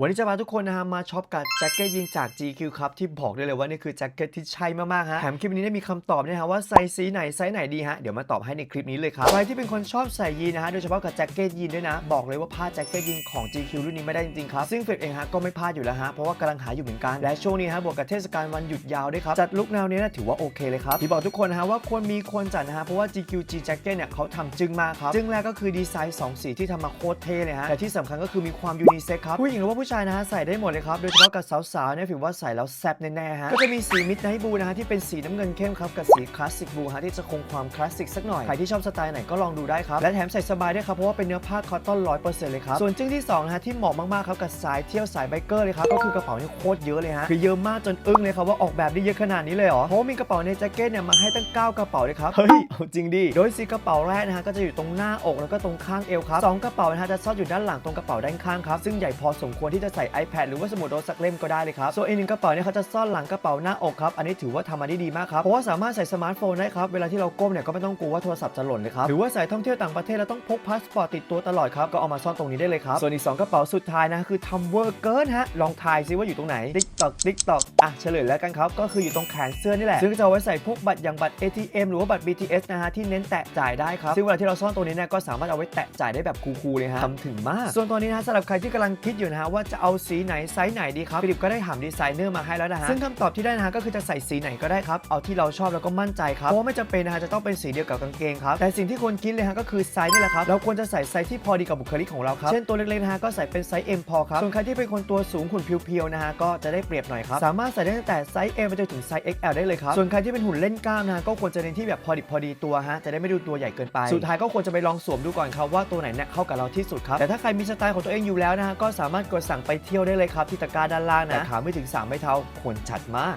วันนี้จะพาทุกคนนะฮะมาช็อปกับแจ็คเก็ตยีนจาก GQ ครับที่บอกได้เลยว่านี่คือแจ็คเก็ตที่ใช่มากๆฮะแถมคลิปนี้ได้มีคำตอบนะฮะว่าใส่สีไหนไซส์ไหนดีฮะเดี๋ยวมาตอบให้ในคลิปนี้เลยครับใครที่เป็นคนชอบใส่ยีนนะฮะโดยเฉพาะกับแจ็คเก็ตยีนด้วยนะ บอกเลยว่าพลาดแจ็คเก็ตยีนของ GQ รุ่นนี้ไม่ได้จริงๆครับซึ่งเฟกเองฮะก็ไม่พลาดอยู่แล้วฮะเพราะว่ากำลังหาอยู่เหมือนกันและช่วงนี้ฮะบวกกับเทศกาลวันหยุดยาวด้วยครับจัดลุคแนวนี้นะถือว่าโอเคเลยครับที่บอกทุกคนนะฮะว่าควรมีควรจัดนะฮะเพราะว่า GQ G Jacket เนี่ยเขาทำจึงมากครับจึงแรกก็คือดีไซน์สองสีที่ทำมาโคตรเท่เลยฮะแต่ที่สำคัญก็คือมีความยูนิเซ็กครับผู้หญิงหรือว่าผู้ชายนะฮะใส่ได้หมดเลยครับโดยเฉพาะกับสาวๆเนี่ยถือว่าใส่แล้วแซ่บแน่ๆฮะก็จะมีสีมิดไนท์บูนะฮะที่เป็นสีน้ำเงินเข้มครับกับสีคลาสสิกบูฮะที่จะคงความคลาสสิกสักหน่อยใครที่ชอบสไตล์ไหนก็ลองดูได้ครับและแถมใส่สบายด้วยครับเพราะว่าเป็นเนื้อผ้าคอตตอนร้อยเปอร์เซ็นต์เลยครับส่วนจึ้งที่สองนะฮะที่เหมาะมากๆครับกับสายเที่ยวสายไบเกอร์เลยครับก็คือกระเป๋านี่โคตรเยอะเลยฮะคือเยอะมากจนอึ้งเลยครับว่าออกแบบได้เยอะขนาดนี้เลยเหรอเพราะว่ามีกระเป๋าในแจ็คเก็ตเนี่ยมาให้ตั้ง 9 กระเป๋าเลยครับเฮ้ยเอาจริงดิโดยสีกระเป๋าแรกนะฮะก็จะอยู่ตรงหน้าอกแล้วก็ตรงข้างเอวครับสองกระเป๋านะฮะจะซ่อนอยู่ด้านหลังตรงกระเป๋าด้านข้างครับซึ่งใหญ่พอสมควรที่จะใส่ iPad หรือว่าสมุดโน้ตสักเล่มก็ได้เลยครับส่วนอีกหนึ่งกระเป๋าเนี่ยเขาจะซ่อนหลังกระเป๋าหน้าอกครับอันนี้ถือว่าทำมาได้ดีมากครับเพราะว่าสามารถใส่สมาร์ทโฟนได้ครับเวลาที่เราก้มเนี่ยก็ไม่ต้องกลัวว่าโทรศัพท์จะหล่นเลยครับหรือว่าใส่ท่องเที่ยวต่างประเทศแล้วต้องพกพาสปอร์ตติดตัวตลอดครับก็เอามาซ่อนตรงนี้ได้เลยครับส่วนอีกสองกระเป๋าสุดท้ายนะคือทำเวอร์เกินฮะลองทายซิว่าอยู่ตรงไหนติ๊กตอกติ๊กตอกอะเฉลยแล้วกันครับก็คืออยู่ตรงแขนเสื้อนี่แหละซึ่งจะเอาไว้ใส่พวกบัตรอย่างบัตร ATM หรือว่าบัตร BTS นะฮะที่เน้นแตะจ่ายได้ครับซึ่งเวลาที่เราซ่อนตัวนี้เนี่ยก็สามารถเอาไว้แตะจ่ายได้แบบคูลๆเลยฮะทำถึงมาก ส่วนตอนนี้นะสำหรับใครที่กำลังคิดอยู่นะฮะว่าจะเอาสีไหนไซส์ไหนดีครับฟิลิปก็ได้ถามดีไซเนอร์มาให้แล้วนะฮะซึ่งคำตอบที่ได้นะฮะก็คือจะใส่สีไหนก็ได้ครับเอาที่เราชอบแล้วก็มั่นใจครับเพราะว่าไม่จำเป็นนะฮะจะต้องเป็นสีเดียวกับกางเกงครับแต่สิ่งที่ควรคิดเลยฮะก็คือไซส์นี่แหละครับเราควรจะใส่ไซส์ที่พอดีกับบุคลิกของเราครับเช่นตัวเล็กๆนะฮะก็ใส่เป็นไซส์ M พอครับส่วนใครที่เป็นคนตัวสูงหุ่นเพียวๆนะฮะก็จะได้เปรียบหน่อยครับสามารถใส่ได้ตั้งแต่ไซส์ M ไปจนถึงไซส์ XL ได้เลยครับส่วนใครที่เป็นหุ่นเล่นกล้ามนะฮะก็ควรจะเน้นที่แบบพอดิบพอดีตัวฮะจะได้ไม่ดูตัวใหญ่เกินไป สุดท้ายก็ควรจะไปลองสวมดูก่อนครับว่าตัวไหนเนี่ยเข้ากับเราที่สุดครับแต่ถ้าใครมีสไตล์ของตัวเองอยู่แล้วนะฮะก็สามารถกดสั่งไปเที่ยวได้เลยครับที่ตะกร้าด้านล่างนะแต่ขาไม่ถึง3ไม่เท่าควรจัดมาก